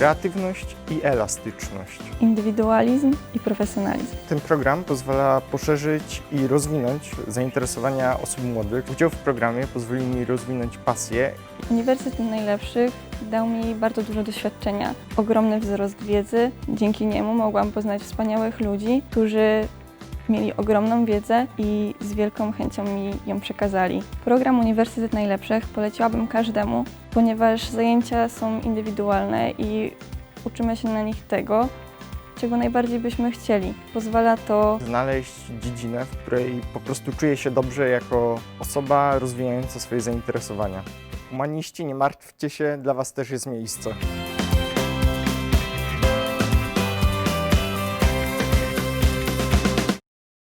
kreatywność i elastyczność. Indywidualizm i profesjonalizm. Ten program pozwala poszerzyć i rozwinąć zainteresowania osób młodych. Udział w programie pozwolił mi rozwinąć pasję Uniwersytet Najlepszych dał mi bardzo dużo doświadczenia, ogromny wzrost wiedzy. Dzięki niemu mogłam poznać wspaniałych ludzi, którzy mieli ogromną wiedzę i z wielką chęcią mi ją przekazali. Program Uniwersytet Najlepszych poleciłabym każdemu, ponieważ zajęcia są indywidualne i uczymy się na nich tego, czego najbardziej byśmy chcieli. Pozwala to znaleźć dziedzinę, w której po prostu czuję się dobrze jako osoba rozwijająca swoje zainteresowania. Humaniści, nie martwcie się, dla Was też jest miejsce.